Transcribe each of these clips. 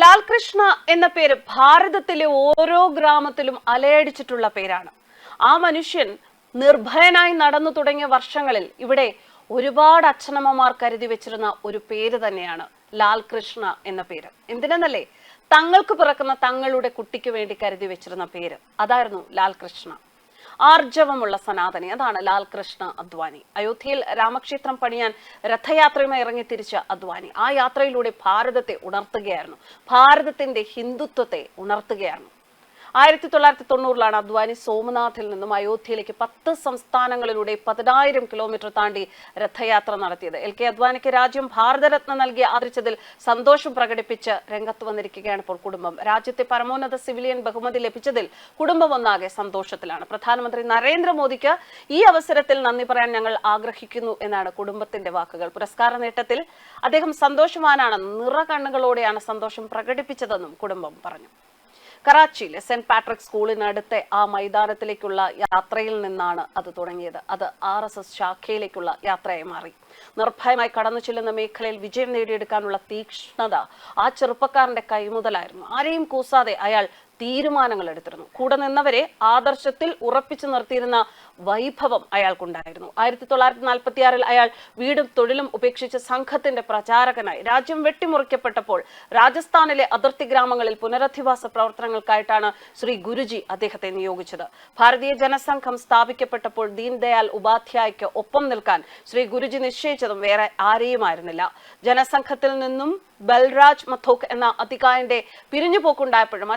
ലാൽകൃഷ്ണ എന്ന പേര് ഭാരതത്തിലെ ഓരോ ഗ്രാമത്തിലും അലയടിച്ചിട്ടുള്ള പേരാണ്. ആ മനുഷ്യൻ നിർഭയനായി നടന്നു തുടങ്ങിയ വർഷങ്ങളിൽ ഇവിടെ ഒരുപാട് അച്ഛനമ്മമാർ കരുതി വെച്ചിരുന്ന ഒരു പേര് തന്നെയാണ് ലാൽകൃഷ്ണ എന്ന പേര്. എന്തിനെന്നല്ലേ? തങ്ങൾക്ക് പിറക്കുന്ന തങ്ങളുടെ കുട്ടിക്ക് വേണ്ടി കരുതി വെച്ചിരുന്ന പേര്. അതായിരുന്നു ലാൽകൃഷ്ണ. ആർജവമുള്ള സനാതനി. അതാണ് ലാൽകൃഷ്ണ അദ്വാനി. അയോധ്യയിൽ രാമക്ഷേത്രം പണിയാൻ രഥയാത്രയുമായി ഇറങ്ങി തിരിച്ച അദ്വാനി. ആ യാത്രയിലൂടെ ഭാരതത്തെ ഉണർത്തുകയായിരുന്നു. ഭാരതത്തിന്റെ ഹിന്ദുത്വത്തെ ഉണർത്തുകയായിരുന്നു. ആയിരത്തി തൊള്ളായിരത്തി തൊണ്ണൂറിലാണ് അദ്വാനി സോമനാഥിൽ നിന്നും അയോധ്യയിലേക്ക് പത്ത് സംസ്ഥാനങ്ങളിലൂടെ പതിനായിരം കിലോമീറ്റർ താണ്ടി രഥയാത്ര നടത്തിയത്. എൽ കെ അദ്വാനിക്ക് രാജ്യം ഭാരതരത്ന നൽകി ആദരിച്ചതിൽ സന്തോഷം പ്രകടിപ്പിച്ച് രംഗത്ത് വന്നിരിക്കുകയാണ് ഇപ്പോൾ കുടുംബം. രാജ്യത്തെ പരമോന്നത സിവിലിയൻ ബഹുമതി ലഭിച്ചതിൽ കുടുംബം ഒന്നാകെ സന്തോഷത്തിലാണ്. പ്രധാനമന്ത്രി നരേന്ദ്രമോദിക്ക് ഈ അവസരത്തിൽ നന്ദി പറയാൻ ഞങ്ങൾ ആഗ്രഹിക്കുന്നു എന്നാണ് കുടുംബത്തിന്റെ വാക്കുകൾ. പുരസ്കാര നേട്ടത്തിൽ അദ്ദേഹം സന്തോഷവാനാണ് നിറകണ്ണുകളോടെയാണ് സന്തോഷം പ്രകടിപ്പിച്ചതെന്നും കുടുംബം പറഞ്ഞു. കറാച്ചിയിലെ സെന്റ് പാട്രിക് സ്കൂളിനടുത്തെ ആ മൈതാനത്തിലേക്കുള്ള യാത്രയിൽ നിന്നാണ് അത് തുടങ്ങിയത്. അത് ആർ എസ് എസ് ശാഖയിലേക്കുള്ള യാത്രയായി മാറി. നിർഭയമായി കടന്നു ചെല്ലുന്ന മേഖലയിൽ വിജയം നേടിയെടുക്കാനുള്ള തീക്ഷ്ണത ആ ചെറുപ്പക്കാരന്റെ കൈമുതലായിരുന്നു ആരെയും കൂസാതെ അയാൾ തീരുമാനങ്ങൾ എടുത്തിരുന്നു കൂടെ നിന്നവരെ ആദർശത്തിൽ ഉറപ്പിച്ചു നിർത്തിയിരുന്ന വൈഭവം അയാൾക്കുണ്ടായിരുന്നു. ആയിരത്തി തൊള്ളായിരത്തി നാൽപ്പത്തി അയാൾ വീടും തൊഴിലും ഉപേക്ഷിച്ച് സംഘത്തിന്റെ പ്രചാരകനായി. രാജ്യം വെട്ടിമുറിക്കപ്പെട്ടപ്പോൾ രാജസ്ഥാനിലെ അതിർത്തി ഗ്രാമങ്ങളിൽ പുനരധിവാസ പ്രവർത്തനങ്ങൾക്കായിട്ടാണ് ശ്രീ ഗുരുജി അദ്ദേഹത്തെ നിയോഗിച്ചത്. ഭാരതീയ ജനസംഘം സ്ഥാപിക്കപ്പെട്ടപ്പോൾ ദീൻദയാൽ ഉപാധ്യായയ്ക്ക് ഒപ്പം നിൽക്കാൻ ശ്രീ ഗുരുജി നിശ്ചയിച്ചതും വേറെ ആരെയുമായിരുന്നില്ല. ജനസംഘത്തിൽ നിന്നും ബൽരാജ് മഥോക് എന്ന അധികായന്റെ പിരിഞ്ഞുപോക്കുണ്ടായപ്പോഴും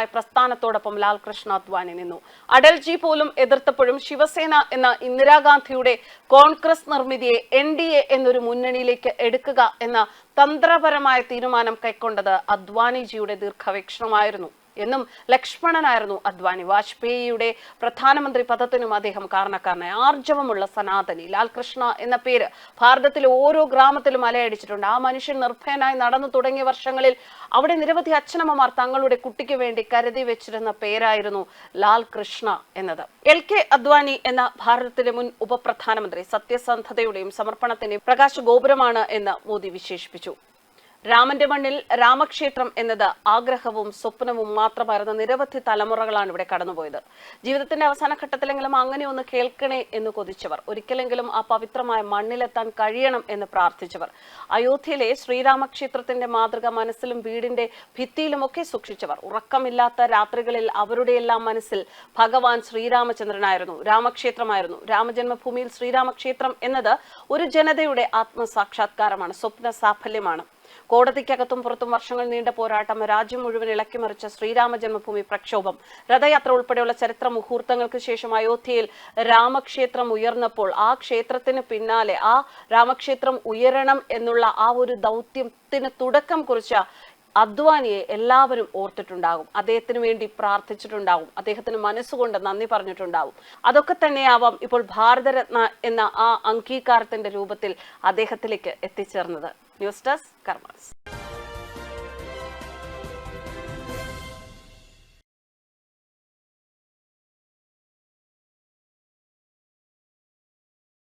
അച്ചഞ്ചലമായ പ്രസ്ഥാനത്തോടൊപ്പം ലാൽകൃഷ്ണ അദ്വാനി നിന്നു. അടൽജി പോലും എതിർത്തപ്പോഴും ശിവസേന എന്ന ഇന്ദിരാഗാന്ധിയുടെ കോൺഗ്രസ് നിർമ്മിതിയെ എൻ ഡി എ എന്നൊരു മുന്നണിയിലേക്ക് എടുക്കുക എന്ന തന്ത്രപരമായ തീരുമാനം കൈക്കൊണ്ടത് അദ്വാനിജിയുടെ ദീർഘവീക്ഷണമായിരുന്നു. എന്നും ലക്ഷ്മണനായിരുന്നു അദ്വാനി. വാജ്പേയിയുടെ പ്രധാനമന്ത്രി പദത്തിനും അദ്ദേഹം കാരണക്കാരനായി. ആർജവമുള്ള സനാതനി ലാൽകൃഷ്ണ എന്ന പേര് ഭാരതത്തിലെ ഓരോ ഗ്രാമത്തിലും അലയടിച്ചിട്ടുണ്ട്. ആ മനുഷ്യൻ നിർഭയനായി നടന്നു തുടങ്ങിയ വർഷങ്ങളിൽ അവിടെ നിരവധി അച്ഛനമ്മമാർ തങ്ങളുടെ കുട്ടിക്ക് വേണ്ടി കരുതി വെച്ചിരുന്ന പേരായിരുന്നു ലാൽ കൃഷ്ണ എന്നത്. എൽ കെ അദ്വാനി എന്ന ഭാരതത്തിലെ മുൻ ഉപപ്രധാനമന്ത്രി സത്യസന്ധതയുടെയും സമർപ്പണത്തിന്റെയും പ്രകാശ ഗോപുരമാണ് എന്ന് മോദി വിശേഷിപ്പിച്ചു. രാമന്റെ മണ്ണിൽ രാമക്ഷേത്രം എന്നത് ആഗ്രഹവും സ്വപ്നവും മാത്രമായിരുന്ന നിരവധി തലമുറകളാണ് ഇവിടെ കടന്നുപോയത്. ജീവിതത്തിന്റെ അവസാന ഘട്ടത്തിലെങ്കിലും അങ്ങനെ ഒന്ന് കേൾക്കണേ എന്ന് കൊതിച്ചവർ ഒരിക്കലെങ്കിലും ആ പവിത്രമായ മണ്ണിലെത്താൻ കഴിയണം എന്ന് പ്രാർത്ഥിച്ചവർ അയോധ്യയിലെ ശ്രീരാമക്ഷേത്രത്തിന്റെ മാതൃക മനസ്സിലും വീടിന്റെ ഭിത്തിയിലുമൊക്കെ സൂക്ഷിച്ചവർ ഉറക്കമില്ലാത്ത രാത്രികളിൽ അവരുടെയെല്ലാം മനസ്സിൽ ഭഗവാൻ ശ്രീരാമചന്ദ്രനായിരുന്നു രാമക്ഷേത്രമായിരുന്നു. രാമജന്മഭൂമിയിൽ ശ്രീരാമക്ഷേത്രം എന്നത് ഒരു ജനതയുടെ ആത്മസാക്ഷാത്കാരമാണ് സ്വപ്ന സാഫല്യമാണ് കോടതിക്കകത്തും പുറത്തും വർഷങ്ങൾ നീണ്ട പോരാട്ടം രാജ്യം മുഴുവൻ ഇളക്കിമറിച്ച ശ്രീരാമ ജന്മഭൂമി പ്രക്ഷോഭം രഥയാത്ര ഉൾപ്പെടെയുള്ള ചരിത്ര മുഹൂർത്തങ്ങൾക്ക് ശേഷം അയോധ്യയിൽ രാമക്ഷേത്രം ഉയർന്നപ്പോൾ ആ ക്ഷേത്രത്തിന് പിന്നാലെ ആ രാമക്ഷേത്രം ഉയരണം എന്നുള്ള ആ ഒരു ദൗത്യത്തിന് തുടക്കം കുറിച്ച അദ്വാനിയെ എല്ലാവരും ഓർത്തിട്ടുണ്ടാകും. അദ്ദേഹത്തിന് വേണ്ടി പ്രാർത്ഥിച്ചിട്ടുണ്ടാകും. അദ്ദേഹത്തിന് മനസ്സുകൊണ്ട് നന്ദി പറഞ്ഞിട്ടുണ്ടാകും. അതൊക്കെ തന്നെയാവാം ഇപ്പോൾ ഭാരതരത്ന എന്ന ആ അംഗീകാരത്തിന്റെ രൂപത്തിൽ അദ്ദേഹത്തിലേക്ക് എത്തിച്ചേർന്നത്. News desk karmas.